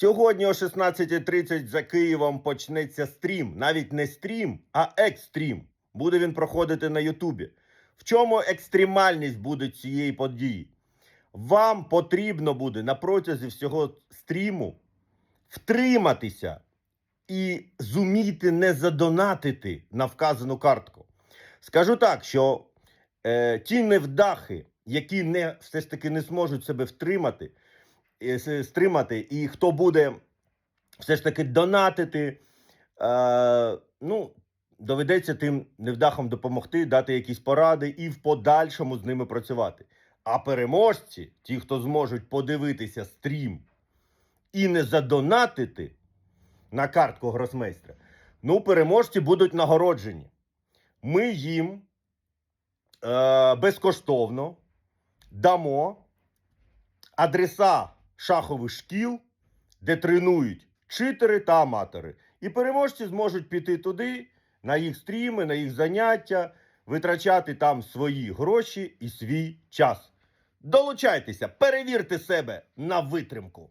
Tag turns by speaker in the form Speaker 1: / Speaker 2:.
Speaker 1: Сьогодні о 16.30 за Києвом почнеться стрім. Навіть не стрім, а екстрім. Буде він проходити на Ютубі. В чому екстремальність буде цієї події? Вам потрібно буде на протязі всього стріму втриматися і зуміти не задонатити на вказану картку. Скажу так, що е, ті невдахи, які не все ж таки не зможуть себе втримати, стримати, і хто буде все ж таки донатити, е, ну, доведеться тим невдахам допомогти, дати якісь поради і в подальшому з ними працювати. А переможці, ті, хто зможуть подивитися стрім і не задонатити на картку гросмейстра, ну, переможці будуть нагороджені. Ми їм е, безкоштовно дамо адреса шахових шкіл, де тренують читери та аматори. І переможці зможуть піти туди, на їх стріми, на їх заняття, витрачати там свої гроші і свій час. Долучайтеся, перевірте себе на витримку.